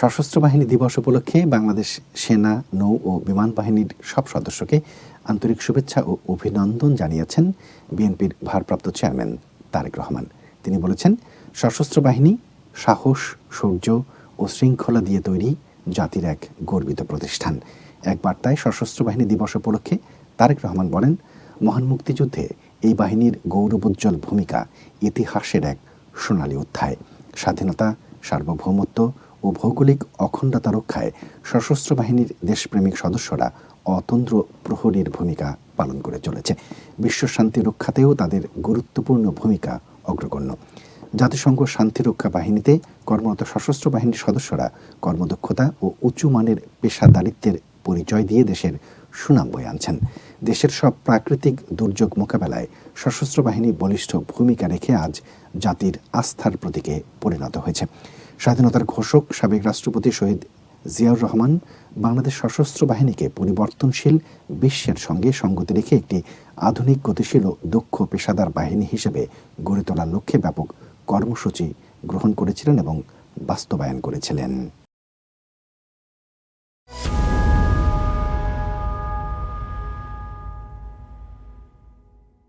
সশস্ত্র বাহিনী দিবস উপলক্ষে বাংলাদেশ সেনা, নৌ ও বিমান বাহিনীর সব সদস্যকে আন্তরিক শুভেচ্ছা ও অভিনন্দন জানিয়েছেন বিএনপির ভারপ্রাপ্ত চেয়ারম্যান তারেক রহমান। তিনি বলেছেন, সশস্ত্র বাহিনী সাহস শৌর্য ও শৃঙ্খলা দিয়ে তৈরি জাতির এক গর্বিত প্রতিষ্ঠান। এক বার্তায় সশস্ত্র বাহিনী দিবস উপলক্ষে তারেক রহমান বলেন, মহান মুক্তিযুদ্ধে এই বাহিনীর গৌরবোজ্জ্বল ভূমিকা ইতিহাসের এক সোনালী অধ্যায়। স্বাধীনতা, সার্বভৌমত্ব ও ভৌগোলিক অখণ্ডতা রক্ষায় সশস্ত্র বাহিনীর দেশপ্রেমিক সদস্যরা অতন্ত্র প্রহরীর ভূমিকা পালন করে চলেছে। বিশ্ব শান্তি রক্ষাতেও তাদের গুরুত্বপূর্ণ ভূমিকা অগ্রগণ্য। জাতিসংঘ শান্তিরক্ষা বাহিনীতে কর্মরত সশস্ত্র বাহিনীর সদস্যরা কর্মদক্ষতা ও উঁচু মানের পেশাদারিত্বের পরিচয় দিয়ে দেশের সুনাম বয়ে আনছেন। দেশের সব প্রাকৃতিক দুর্যোগ মোকাবেলায় সশস্ত্র বাহিনী বলিষ্ঠ ভূমিকা রেখে আজ জাতির আস্থার প্রতীকে পরিণত হয়েছে। স্বাধীনতার ঘোষক সাবেক রাষ্ট্রপতি শহীদ জিয়াউর রহমান বাংলাদেশ সশস্ত্র বাহিনীকে পরিবর্তনশীল বিশ্বের সঙ্গে সঙ্গতি রেখে একটি আধুনিক, গতিশীল ও দক্ষ পেশাদার বাহিনী হিসেবে গড়ে তোলার লক্ষ্যে ব্যাপক কর্মসূচি গ্রহণ করেছিলেন এবং বাস্তবায়ন করেছিলেন।